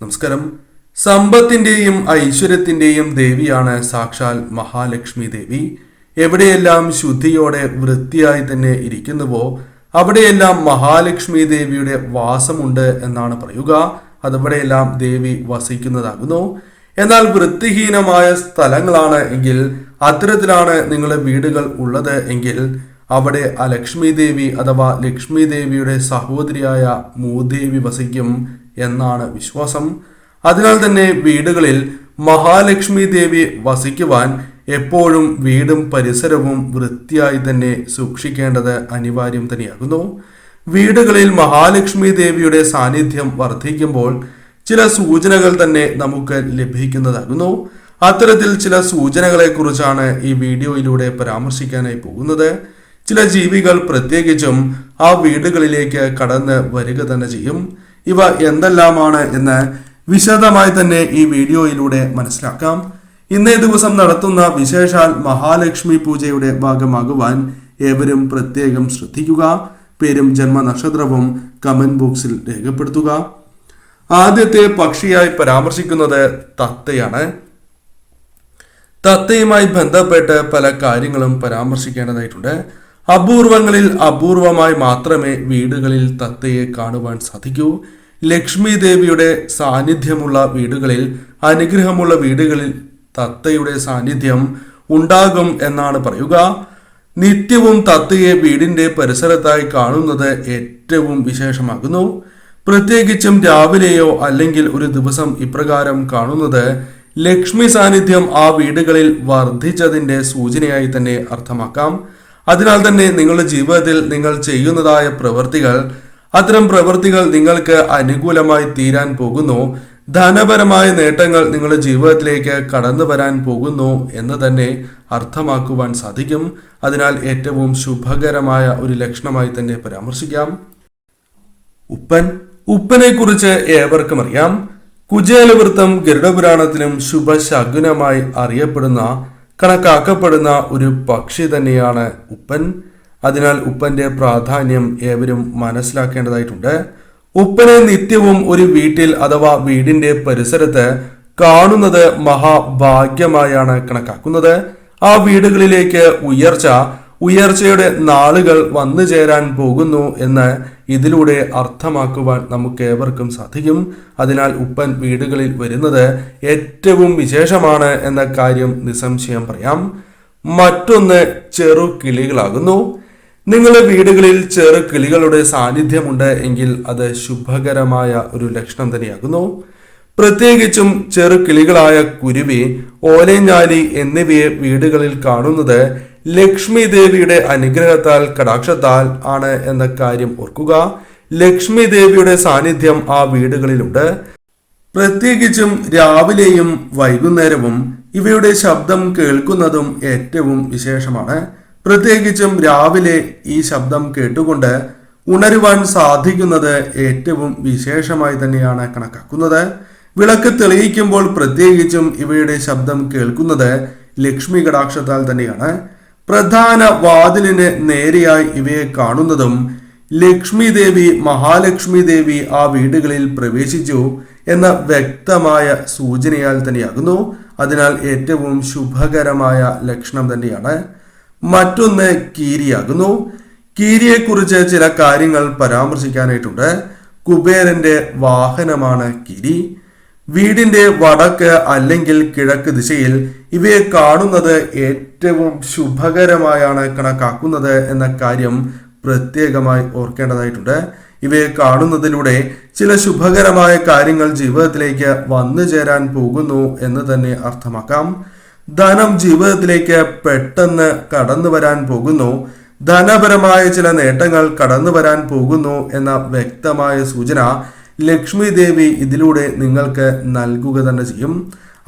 നമസ്കാരം. സമ്പത്തിന്റെയും ഐശ്വര്യത്തിന്റെയും ദേവിയാണ് സാക്ഷാൽ മഹാലക്ഷ്മി ദേവി. എവിടെയെല്ലാം ശുദ്ധിയോടെ വൃത്തിയായി തന്നെ ഇരിക്കുന്നുവോ അവിടെയെല്ലാം മഹാലക്ഷ്മി ദേവിയുടെ വാസമുണ്ട് എന്നാണ് പറയുക. അതവിടെയെല്ലാം ദേവി വസിക്കുന്നതാകുന്നു. എന്നാൽ വൃത്തിഹീനമായ സ്ഥലങ്ങളാണ് എങ്കിൽ അത്തരത്തിലാണ് നിങ്ങളുടെ വീടുകൾ ഉള്ളത് എങ്കിൽ അവിടെ ആ ലക്ഷ്മി ദേവി അഥവാ ലക്ഷ്മി ദേവിയുടെ സഹോദരിയായ മൂദേവി വസിക്കും. എന്നാണ് വിശ്വാസം. അതിനാൽ തന്നെ വീടുകളിൽ മഹാലക്ഷ്മി ദേവി വസിക്കുവാൻ എപ്പോഴും വീടും പരിസരവും വൃത്തിയായി തന്നെ സൂക്ഷിക്കേണ്ടത് അനിവാര്യം തന്നെയാകുന്നു. വീടുകളിൽ മഹാലക്ഷ്മി ദേവിയുടെ സാന്നിധ്യം വർദ്ധിക്കുമ്പോൾ ചില സൂചനകൾ തന്നെ നമുക്ക് ലഭിക്കുന്നതാകുന്നു. അത്തരത്തിൽ ചില സൂചനകളെ കുറിച്ചാണ് ഈ വീഡിയോയിലൂടെ പരാമർശിക്കാനായി പോകുന്നത്. ചില ജീവികൾ പ്രത്യേകിച്ചും ആ വീടുകളിലേക്ക് കടന്ന് വരിക തന്നെ ചെയ്യും. ഇവ എന്തെല്ലാമാണ് എന്ന് വിശദമായി തന്നെ ഈ വീഡിയോയിലൂടെ മനസ്സിലാക്കാം. ഇന്നേ ദിവസം നടത്തുന്ന വിശേഷാൽ മഹാലക്ഷ്മി പൂജയുടെ ഭാഗമാകുവാൻ ഏവരും പ്രത്യേകം ശ്രദ്ധിക്കുക. പേരും ജന്മനക്ഷത്രവും കമന്റ് ബോക്സിൽ രേഖപ്പെടുത്തുക. ആദ്യത്തെ പക്ഷിയായി പരാമർശിക്കുന്നത് തത്തയാണ്. തത്തയുമായി ബന്ധപ്പെട്ട് പല കാര്യങ്ങളും പരാമർശിക്കേണ്ടതായിട്ടുണ്ട്. അപൂർവങ്ങളിൽ അപൂർവമായി മാത്രമേ വീടുകളിൽ തത്തയെ കാണുവാൻ സാധിക്കൂ. ലക്ഷ്മി ദേവിയുടെ സാന്നിധ്യമുള്ള വീടുകളിൽ അനുഗ്രഹമുള്ള വീടുകളിൽ തത്തയുടെ സാന്നിധ്യം ഉണ്ടാകും എന്നാണ് പറയുക. നിത്യവും തത്തയെ വീടിന്റെ പരിസരത്തായി കാണുന്നത് ഏറ്റവും വിശേഷമാകുന്നു. പ്രത്യേകിച്ചും രാവിലെയോ അല്ലെങ്കിൽ ഒരു ദിവസം ഇപ്രകാരം കാണുന്നത് ലക്ഷ്മി സാന്നിധ്യം ആ വീടുകളിൽ വർദ്ധിച്ചതിന്റെ സൂചനയായി തന്നെ അർത്ഥമാക്കാം. അതിനാൽ തന്നെ നിങ്ങളുടെ ജീവിതത്തിൽ നിങ്ങൾ ചെയ്യുന്നതായ പ്രവൃത്തികൾ അത്തരം പ്രവൃത്തികൾ നിങ്ങൾക്ക് അനുകൂലമായി തീരാൻ പോകുന്നു. ധനപരമായ നേട്ടങ്ങൾ നിങ്ങളുടെ ജീവിതത്തിലേക്ക് കടന്നു വരാൻ പോകുന്നു എന്ന് തന്നെ അർത്ഥമാക്കുവാൻ സാധിക്കും. അതിനാൽ ഏറ്റവും ശുഭകരമായ ഒരു ലക്ഷണമായി തന്നെ പരാമർശിക്കാം. ഉപ്പൻ. ഉപ്പനെ കുറിച്ച് ഏവർക്കും അറിയാം. കുചേലവൃത്തം ഗരുഡപുരാണത്തിലും ശുഭശകുനമായി അറിയപ്പെടുന്ന കണക്കാക്കപ്പെടുന്ന ഒരു പക്ഷി തന്നെയാണ് ഉപ്പൻ. അതിനാൽ ഉപ്പന്റെ പ്രാധാന്യം ഏവരും മനസ്സിലാക്കേണ്ടതായിട്ടുണ്ട്. ഉപ്പനെ നിത്യവും ഒരു വീട്ടിൽ അഥവാ വീടിന്റെ പരിസരത്ത് കാണുന്നത് മഹാഭാഗ്യമായാണ് കണക്കാക്കുന്നത്. ആ വീടുകളിലേക്ക് ഉയർച്ച ഉയർച്ചയുടെ നാളുകൾ വന്നു ചേരാൻ പോകുന്നു എന്ന് ഇതിലൂടെ അർത്ഥമാക്കുവാൻ നമുക്ക് ഏവർക്കും സാധിക്കും. അതിനാൽ ഉപ്പൻ വീടുകളിൽ വരുന്നത് ഏറ്റവും വിശേഷമാണ് എന്ന കാര്യം നിസ്സംശയം പറയാം. മറ്റൊന്ന് ചെറു കിളികളാകുന്നു നിങ്ങളുടെ വീടുകളിൽ ചെറു കിളികളുടെ സാന്നിധ്യമുണ്ട് എങ്കിൽ അത് ശുഭകരമായ ഒരു ലക്ഷണം തന്നെയാകുന്നു. പ്രത്യേകിച്ചും ചെറു കിളികളായ കുരുവി ഓലഞ്ഞാലി എന്നിവയെ വീടുകളിൽ കാണുന്നത് ലക്ഷ്മി ദേവിയുടെ അനുഗ്രഹത്താൽ കടാക്ഷത്താൽ ആണ് എന്ന കാര്യം ഓർക്കുക. ലക്ഷ്മി ദേവിയുടെ സാന്നിധ്യം ആ വീടുകളിലുണ്ട്. പ്രത്യേകിച്ചും രാവിലെയും വൈകുന്നേരവും ഇവയുടെ ശബ്ദം കേൾക്കുന്നതും ഏറ്റവും വിശേഷമാണ്. പ്രത്യേകിച്ചും രാവിലെ ഈ ശബ്ദം കേട്ടുകൊണ്ട് ഉണരുവാൻ സാധിക്കുന്നത് ഏറ്റവും വിശേഷമായി തന്നെയാണ് കണക്കാക്കുന്നത്. വിളക്ക് തെളിയിക്കുമ്പോൾ പ്രത്യേകിച്ചും ഇവയുടെ ശബ്ദം കേൾക്കുന്നത് ലക്ഷ്മി കടാക്ഷത്താൽ തന്നെയാണ്. പ്രധാന വാതിലിന് നേരെയായി ഇവയെ കാണുന്നതും ലക്ഷ്മി ദേവി മഹാലക്ഷ്മി ദേവി ആ വീടുകളിൽ പ്രവേശിച്ചു എന്ന വ്യക്തമായ സൂചനയാൽ തന്നെയാകുന്നു. അതിനാൽ ഏറ്റവും ശുഭകരമായ ലക്ഷണം തന്നെയാണ്. മറ്റൊന്ന് കീരിയാകുന്നു. കീരിയെക്കുറിച്ച് ചില കാര്യങ്ങൾ പരാമർശിക്കാനായിട്ടുണ്ട്. കുബേരന്റെ വാഹനമാണ് കിരി. വീടിന്റെ വടക്ക് അല്ലെങ്കിൽ കിഴക്ക് ദിശയിൽ ഇവയെ കാണുന്നത് ഏറ്റവും ശുഭകരമായാണ് കണക്കാക്കുന്നത് എന്ന കാര്യം പ്രത്യേകമായി ഓർക്കേണ്ടതായിട്ടുണ്ട്. ഇവയെ കാണുന്നതിലൂടെ ചില ശുഭകരമായ കാര്യങ്ങൾ ജീവിതത്തിലേക്ക് വന്നു ചേരാൻ പോകുന്നു എന്ന് തന്നെ അർത്ഥമാക്കാം. ധനം ജീവിതത്തിലേക്ക് പെട്ടെന്ന് കടന്നു വരാൻ പോകുന്നു. ധനപരമായ ചില നേട്ടങ്ങൾ കടന്നു വരാൻ പോകുന്നു എന്ന വ്യക്തമായ സൂചന ലക്ഷ്മി ദേവി ഇതിലൂടെ നിങ്ങൾക്ക് നൽകുക തന്നെ ചെയ്യും.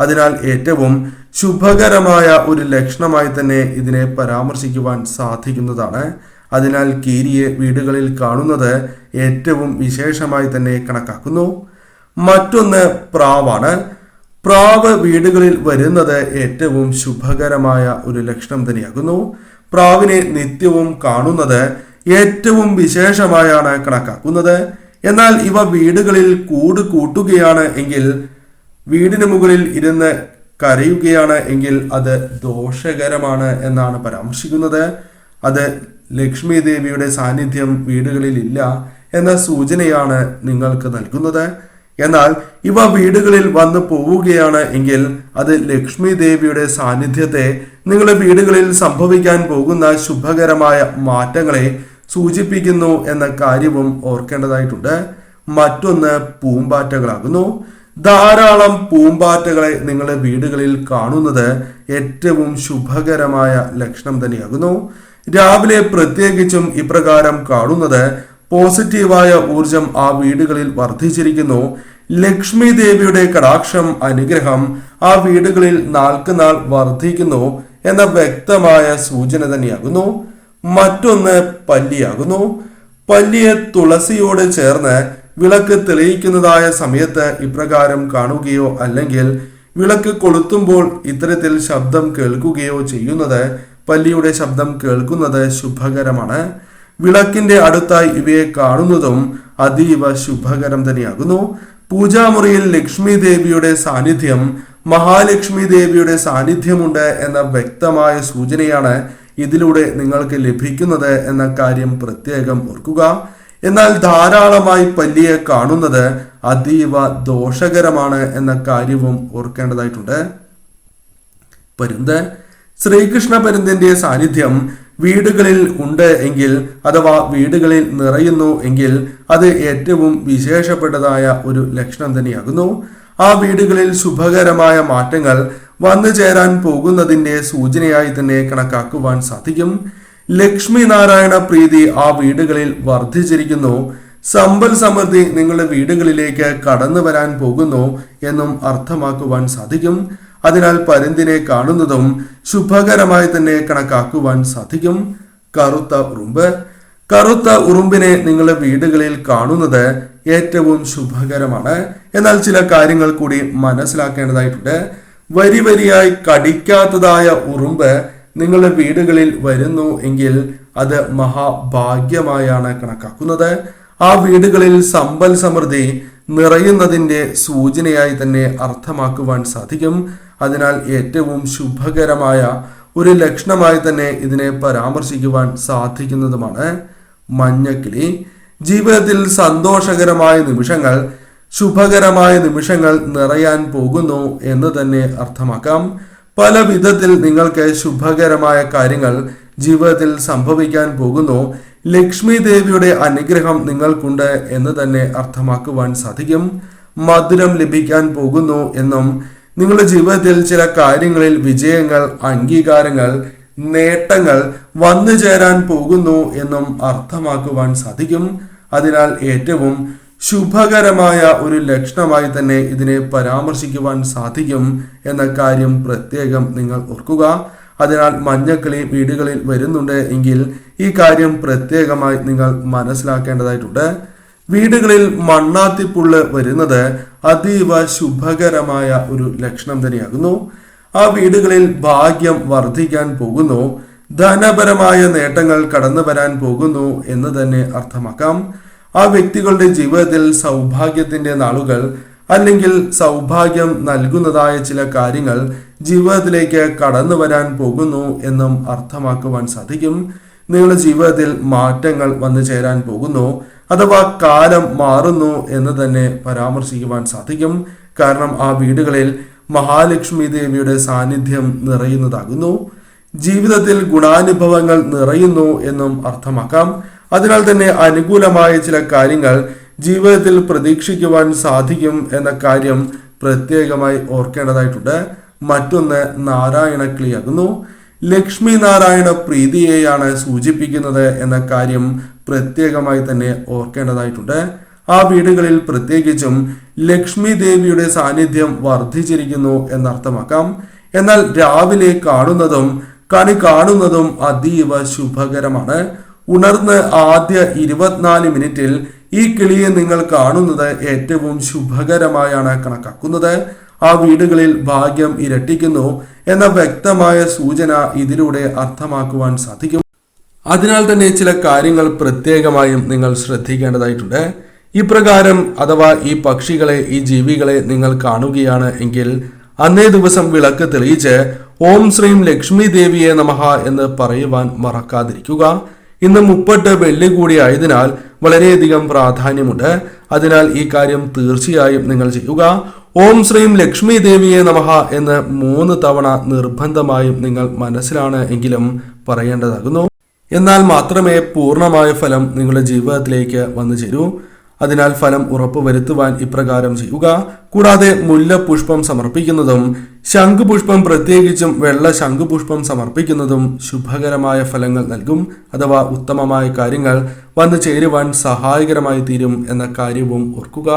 അതിനാൽ ഏറ്റവും ശുഭകരമായ ഒരു ലക്ഷണമായി തന്നെ ഇതിനെ പരാമർശിക്കുവാൻ സാധിക്കുന്നതാണ്. അതിനാൽ കീരിയെ വീടുകളിൽ കാണുന്നത് ഏറ്റവും വിശേഷമായി തന്നെ കണക്കാക്കുന്നു. മറ്റൊന്ന് പ്രാവാണ്. പ്രാവ് വീടുകളിൽ വരുന്നത് ഏറ്റവും ശുഭകരമായ ഒരു ലക്ഷണം തന്നെയാകുന്നു. പ്രാവിനെ നിത്യവും കാണുന്നത് ഏറ്റവും വിശേഷമായാണ് കണക്കാക്കുന്നത്. എന്നാൽ ഇവ വീടുകളിൽ കൂട് കൂട്ടുകയാണ് എങ്കിൽ വീടിന് മുകളിൽ ഇരുന്ന് കരയുകയാണ് എങ്കിൽ അത് ദോഷകരമാണ് എന്നാണ് പരാമർശിക്കുന്നത്. അത് ലക്ഷ്മി ദേവിയുടെ സാന്നിധ്യം വീടുകളിൽ ഇല്ല എന്ന സൂചനയാണ് നിങ്ങൾക്ക് നൽകുന്നത്. എന്നാൽ ഇവ വീടുകളിൽ വന്നു പോവുകയാണ് എങ്കിൽ അത് ലക്ഷ്മി ദേവിയുടെ സാന്നിധ്യത്തെ നിങ്ങളുടെ വീടുകളിൽ സംഭവിക്കാൻ പോകുന്ന ശുഭകരമായ മാറ്റങ്ങളെ സൂചിപ്പിക്കുന്നു എന്ന കാര്യവും ഓർക്കേണ്ടതായിട്ടുണ്ട്. മറ്റൊന്ന് പൂമ്പാറ്റകളാകുന്നു. ധാരാളം പൂമ്പാറ്റകളെ നിങ്ങളുടെ വീടുകളിൽ കാണുന്നത് ഏറ്റവും ശുഭകരമായ ലക്ഷണം തന്നെയാകുന്നു. രാവിലെ പ്രത്യേകിച്ചും ഇപ്രകാരം കാണുന്നത് പോസിറ്റീവായ ഊർജം ആ വീടുകളിൽ വർദ്ധിച്ചിരിക്കുന്നു. ലക്ഷ്മി ദേവിയുടെ കടാക്ഷം അനുഗ്രഹം ആ വീടുകളിൽ നാൾക്കുനാൾ വർദ്ധിക്കുന്നു എന്ന വ്യക്തമായ സൂചന തന്നെയാകുന്നു. മറ്റൊന്ന് പല്ലിയാകുന്നു. പല്ലിയെ തുളസിയോട് ചേർന്ന് വിളക്ക് തെളിയിക്കുന്നതായ സമയത്ത് ഇപ്രകാരം കാണുകയോ അല്ലെങ്കിൽ വിളക്ക് കൊളുത്തുമ്പോൾ ഇത്തരത്തിൽ ശബ്ദം കേൾക്കുകയോ ചെയ്യുന്നത് പല്ലിയുടെ ശബ്ദം കേൾക്കുന്നത് ശുഭകരമാണ്. വിളക്കിന്റെ അടുത്തായി ഇവയെ കാണുന്നതും അതീവ ശുഭകരം തന്നെയാകുന്നു. പൂജാമുറിയിൽ ലക്ഷ്മി ദേവിയുടെ സാന്നിധ്യം മഹാലക്ഷ്മി ദേവിയുടെ സാന്നിധ്യമുണ്ട് എന്ന വ്യക്തമായ സൂചനയാണ് ഇതിലൂടെ നിങ്ങൾക്ക് ലഭിക്കുന്നത് എന്ന കാര്യം പ്രത്യേകം ഓർക്കുക. എന്നാൽ ധാരാളമായി പല്ലിയെ കാണുന്നത് അതീവ ദോഷകരമാണ് എന്ന കാര്യവും ഓർക്കേണ്ടതായിട്ടുണ്ട്. പരുന്ത്. ശ്രീകൃഷ്ണ പരുന്തിന്റെ സാന്നിധ്യം വീടുകളിൽ ഉണ്ട് എങ്കിൽ അഥവാ വീടുകളിൽ നിറയുന്നു എങ്കിൽ അത് ഏറ്റവും വിശേഷപ്പെട്ടതായ ഒരു ലക്ഷണം തന്നെയാകുന്നു. ആ വീടുകളിൽ ശുഭകരമായ മാറ്റങ്ങൾ വന്നു ചേരാൻ പോകുന്നതിന്റെ സൂചനയായി തന്നെ കണക്കാക്കുവാൻ സാധിക്കും. ലക്ഷ്മി നാരായണ പ്രീതി ആ വീടുകളിൽ വർദ്ധിച്ചിരിക്കുന്നു. സമ്പൽ സമൃദ്ധി നിങ്ങളുടെ വീടുകളിലേക്ക് കടന്നു വരാൻ പോകുന്നു എന്നും അർത്ഥമാക്കുവാൻ സാധിക്കും. അതിനാൽ പരുന്തിനെ കാണുന്നതും ശുഭകരമായി തന്നെ കണക്കാക്കുവാൻ സാധിക്കും. കറുത്ത ഉറുമ്പ്. കറുത്ത ഉറുമ്പിനെ നിങ്ങളുടെ വീടുകളിൽ കാണുന്നത് ഏറ്റവും ശുഭകരമാണ്. എന്നാൽ ചില കാര്യങ്ങൾ കൂടി മനസ്സിലാക്കേണ്ടതായിട്ടുണ്ട്. വരി വരിയായി കടിക്കാത്തതായ ഉറുമ്പ് നിങ്ങളുടെ വീടുകളിൽ വരുന്നു എങ്കിൽ അത് മഹാഭാഗ്യമായാണ് കണക്കാക്കുന്നത്. ആ വീടുകളിൽ സമ്പൽ സമൃദ്ധി നിറയുന്നതിന്റെ സൂചനയായി തന്നെ അർത്ഥമാക്കുവാൻ സാധിക്കും. അതിനാൽ ഏറ്റവും ശുഭകരമായ ഒരു ലക്ഷണമായി തന്നെ ഇതിനെ പരാമർശിക്കുവാൻ സാധിക്കുന്നതുമാണ് മഞ്ഞക്കിളി. ജീവിതത്തിൽ സന്തോഷകരമായ നിമിഷങ്ങൾ ശുഭകരമായ നിമിഷങ്ങൾ നിറയാൻ പോകുന്നു എന്ന് തന്നെ അർത്ഥമാക്കാം. പല വിധത്തിൽ നിങ്ങൾക്ക് ശുഭകരമായ കാര്യങ്ങൾ ജീവിതത്തിൽ സംഭവിക്കാൻ പോകുന്നു. ലക്ഷ്മി ദേവിയുടെ അനുഗ്രഹം നിങ്ങൾക്കുണ്ട് എന്ന് തന്നെ അർത്ഥമാക്കുവാൻ സാധിക്കും. മധുരം ലഭിക്കാൻ പോകുന്നു എന്നും നിങ്ങളുടെ ജീവിതത്തിൽ ചില കാര്യങ്ങളിൽ വിജയങ്ങൾ അംഗീകാരങ്ങൾ നേട്ടങ്ങൾ വന്നു ചേരാൻ പോകുന്നു എന്നും അർത്ഥമാക്കുവാൻ സാധിക്കും. അതിനാൽ ഏറ്റവും ശുഭകരമായ ഒരു ലക്ഷണമായി തന്നെ ഇതിനെ പരാമർശിക്കുവാൻ സാധിക്കും എന്ന കാര്യം പ്രത്യേകം നിങ്ങൾ ഓർക്കുക. അതിനാൽ മഞ്ഞക്കിളി വീടുകളിൽ വരുന്നുണ്ട് എങ്കിൽ ഈ കാര്യം പ്രത്യേകമായി നിങ്ങൾ മനസ്സിലാക്കേണ്ടതായിട്ടുണ്ട്. വീടുകളിൽ മണ്ണാത്തിപ്പുള്ള് വരുന്നത് അതീവ ശുഭകരമായ ഒരു ലക്ഷണം തന്നെയാകുന്നു. ആ വീടുകളിൽ ഭാഗ്യം വർദ്ധിക്കാൻ പോകുന്നു. ധനപരമായ നേട്ടങ്ങൾ കടന്നു വരാൻ പോകുന്നു എന്ന് തന്നെ അർത്ഥമാക്കാം. ആ വ്യക്തികളുടെ ജീവിതത്തിൽ സൗഭാഗ്യത്തിന്റെ നാളുകൾ അല്ലെങ്കിൽ സൗഭാഗ്യം നൽകുന്നതായ ചില കാര്യങ്ങൾ ജീവിതത്തിലേക്ക് കടന്നു വരാൻ പോകുന്നു എന്നും അർത്ഥമാക്കുവാൻ സാധിക്കും. നിങ്ങളുടെ ജീവിതത്തിൽ മാറ്റങ്ങൾ വന്നു ചേരാൻ പോകുന്നു അഥവാ കാലം മാറുന്നു എന്ന് തന്നെ പരാമർശിക്കുവാൻ സാധിക്കും. കാരണം ആ വീടുകളിൽ മഹാലക്ഷ്മി ദേവിയുടെ സാന്നിധ്യം നിറയുന്നതാകുന്നു. ജീവിതത്തിൽ ഗുണാനുഭവങ്ങൾ നിറയുന്നു എന്നും അർത്ഥമാക്കാം. അതിനാൽ തന്നെ അനുകൂലമായ ചില കാര്യങ്ങൾ ജീവിതത്തിൽ പ്രതീക്ഷിക്കുവാൻ സാധിക്കും എന്ന കാര്യം പ്രത്യേകമായി ഓർക്കേണ്ടതായിട്ടുണ്ട്. മറ്റൊന്ന് നാരായണ ക്ലിയാകുന്നു ലക്ഷ്മി നാരായണ പ്രീതിയെയാണ് സൂചിപ്പിക്കുന്നത് എന്ന കാര്യം പ്രത്യേകമായി തന്നെ ഓർക്കേണ്ടതായിട്ടുണ്ട്. ആ വീടുകളിൽ പ്രത്യേകിച്ചും ലക്ഷ്മി ദേവിയുടെ സാന്നിധ്യം വർദ്ധിച്ചിരിക്കുന്നു എന്നർത്ഥമാക്കാം. എന്നാൽ രാവിലെ കാണുന്നതും കണി കാണുന്നതും അതീവ ശുഭകരമാണ്. ഉണർന്ന് ആദ്യ ഇരുപത്തിനാല് മിനിറ്റിൽ ഈ കിളിയെ നിങ്ങൾ കാണുന്നത് ഏറ്റവും ശുഭകരമായാണ് കണക്കാക്കുന്നത്. ആ വീടുകളിൽ ഭാഗ്യം ഇരട്ടിക്കുന്നു എന്ന വ്യക്തമായ സൂചന ഇതിലൂടെ അർത്ഥമാക്കുവാൻ സാധിക്കും. അതിനാൽ തന്നെ ചില കാര്യങ്ങൾ പ്രത്യേകമായും നിങ്ങൾ ശ്രദ്ധിക്കേണ്ടതായിട്ടുണ്ട്. ഇപ്രകാരം അഥവാ ഈ പക്ഷികളെ ഈ ജീവികളെ നിങ്ങൾ കാണുകയാണ് എങ്കിൽ അന്നേ ദിവസം വിളക്ക് തെളിയിച്ച് ഓം ശ്രീം ലക്ഷ്മി ദേവിയെ നമഹ എന്ന് പറയുവാൻ മറക്കാതിരിക്കുക. ഇന്ന് മുപ്പട്ട് വെള്ളി കൂടി ആയതിനാൽ വളരെയധികം പ്രാധാന്യമുണ്ട്. അതിനാൽ ഈ കാര്യം തീർച്ചയായും നിങ്ങൾ ചെയ്യുക. ഓം ശ്രീം ലക്ഷ്മി ദേവിയെ നമഹ എന്ന് മൂന്ന് തവണ നിർബന്ധമായും നിങ്ങൾ മനസ്സിലാണ് എങ്കിലും പറയേണ്ടതാകുന്നു. എന്നാൽ മാത്രമേ പൂർണമായ ഫലം നിങ്ങളുടെ ജീവിതത്തിലേക്ക് വന്നു ചേരൂ. അതിനാൽ ഫലം ഉറപ്പുവരുത്തുവാൻ ഇപ്രകാരം ചെയ്യുക. കൂടാതെ മുല്ലപുഷ്പം സമർപ്പിക്കുന്നതും ശംഖുപുഷ്പം പ്രത്യേകിച്ചും വെള്ള ശംഖുപുഷ്പം സമർപ്പിക്കുന്നതും ശുഭകരമായ ഫലങ്ങൾ നൽകും അഥവാ ഉത്തമമായ കാര്യങ്ങൾ വന്നു ചേരുവാൻ സഹായകരമായി തീരും എന്ന കാര്യവും ഓർക്കുക.